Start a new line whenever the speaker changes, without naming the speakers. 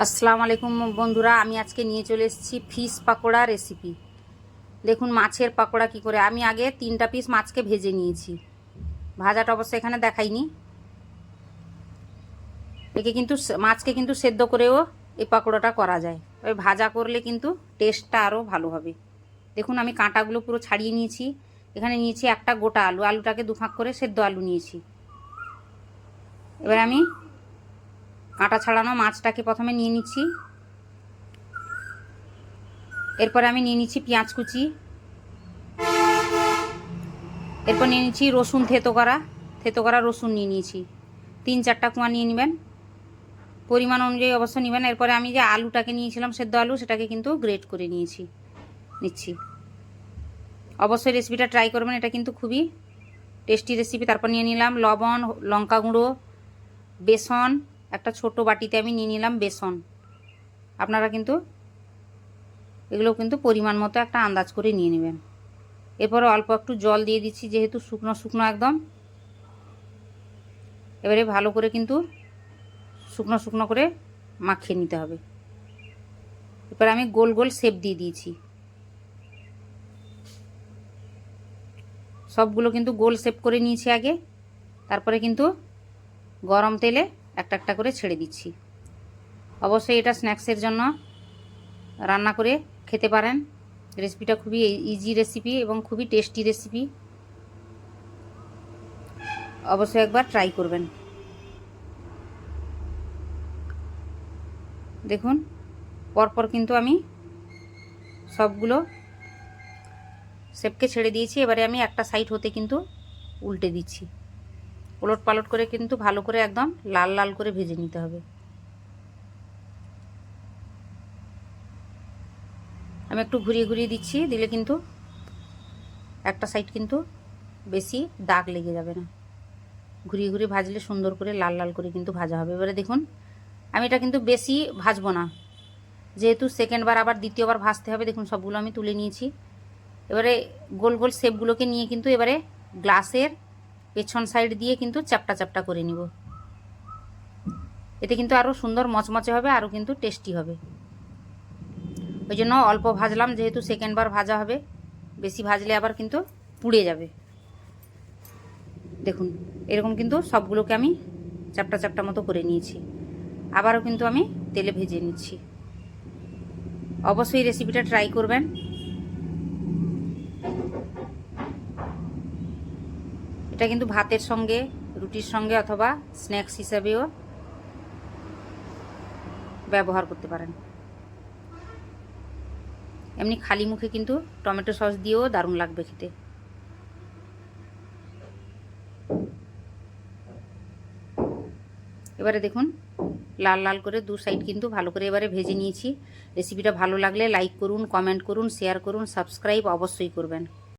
আসসালামু আলাইকুম বন্ধুরা, আমি আজকে নিয়ে চলে এসেছি ফিশ পাকোড়া রেসিপি দেখুন মাছের পাকোড়া কি করে। আমি আগে তিনটা পিস মাছকে ভেজে নিয়েছি। ভাজাটা অবশ্য এখানে দেখাইনি। একে কিন্তু মাছকে কিন্তু সেদ্ধ করেও এই পাকোড়াটা করা যায়। তবে ভাজা করলে কিন্তু টেস্টটা আরও ভালো হবে। দেখুন আমি কাঁটাগুলো পুরো ছাড়িয়ে নিয়েছি। এখানে নিয়েছি একটা গোটা আলু। আলুটাকে দুফাঁক করে সেদ্ধ আলু নিয়েছি। এবার আমি কাঁটা ছাড়ানো মাছটাকে প্রথমে নিয়ে নিচ্ছি। এরপরে আমি নিয়ে নিচ্ছি পেঁয়াজ কুচি। এরপর নিয়ে নিচ্ছি রসুন থেতো করা। থেতো করা রসুন নিয়ে নিয়েছি। তিন চারটা কুয়া নিয়ে নেবেন। পরিমাণ অনুযায়ী অবশ্য নেবেন। এরপরে আমি যে আলুটাকে নিয়েছিলাম, সেদ্ধ আলু, সেটাকে কিন্তু গ্রেট করে নিয়েছি। নিচ্ছি। অবশ্যই রেসিপিটা ট্রাই করবেন, এটা কিন্তু খুবই টেস্টি রেসিপি। তারপর নিয়ে নিলাম লবণ, লঙ্কা গুঁড়ো, বেসন একটা ছোট বাটিতে আমি নিয়ে নিলাম বেসন। আপনারা কিন্তু এগুলো কিন্তু পরিমাণ মতো একটা আন্দাজ করে নিয়ে নেবেন। এরপরে অল্প একটু জল দিয়ে দিচ্ছি, যেহেতু শুকনো শুকনো একদম। এবারে ভালো করে কিন্তু শুকনো শুকনো করে মাখিয়ে নিতে হবে। এরপরে আমি গোল গোল শেপ দিয়ে দিয়েছি। সবগুলো কিন্তু গোল শেপ করে নিয়েছি আগে। তারপরে কিন্তু গরম তেলে একটা একটা করে ছেড়ে দিচ্ছি। অবশ্যই এটা স্ন্যাক্সের জন্য রান্না করে খেতে পারেন। রেসিপিটা খুবই ইজি রেসিপি এবং খুবই টেস্টি রেসিপি অবশ্যই একবার ট্রাই করবেন। দেখুন, পরপর কিন্তু আমি সবগুলো শেপকে ছেড়ে দিয়েছি। এবারে আমি একটা সাইড হতে কিন্তু উল্টে দিচ্ছি। ওলট পালট করে কিন্তু ভালো করে একদম লাল লাল করে ভেজে নিতে হবে। আমি একটু ঘুরিয়ে ঘুরিয়ে দিচ্ছি, দিলে কিন্তু একটা সাইড কিন্তু বেশি দাগ লেগে যাবে না। ঘুরিয়ে ঘুরিয়ে ভাজলে সুন্দর করে লাল লাল করে কিন্তু ভাজা হবে। এবারে দেখুন, আমি এটা কিন্তু বেশি ভাজবো না। যেহেতু সেকেন্ডবার আবার দ্বিতীয়বার ভাজতে হবে, দেখুন সবগুলো আমি তুলে নিয়েছি। এবারে গোল গোল শেপগুলোকে নিয়ে কিন্তু এবারে গ্লাসের পেছন সাইড দিয়ে কিন্তু চ্যাপটা চ্যাপটা করে নিব। এতে কিন্তু আরও সুন্দর মচমচে হবে আরও কিন্তু টেস্টি হবে। ওই জন্য অল্প ভাজলাম, যেহেতু সেকেন্ডবার ভাজা হবে, বেশি ভাজলে আবার কিন্তু পুড়ে যাবে। দেখুন, এরকম কিন্তু সবগুলোকে আমি চ্যাপটা চ্যাপটা মতো করে নিয়েছি। আবারও কিন্তু আমি তেলে ভেজে নিচ্ছি। অবশ্যই রেসিপিটা ট্রাই করবেন। এটা কিন্তু ভাতের সঙ্গে, রুটির সঙ্গে অথবা স্ন্যাক্স হিসাবেও ব্যবহার করতে পারেন। এমনি খালি মুখে কিন্তু টমেটো সস দিয়েও দারুণ লাগবে খেতে। এবারে দেখুন, লাল লাল করে দু সাইড কিন্তু ভালো করে এবারে ভেজে নিয়েছি। রেসিপিটা ভালো লাগলে লাইক করুন, কমেন্ট করুন, শেয়ার করুন, সাবস্ক্রাইব অবশ্যই করবেন।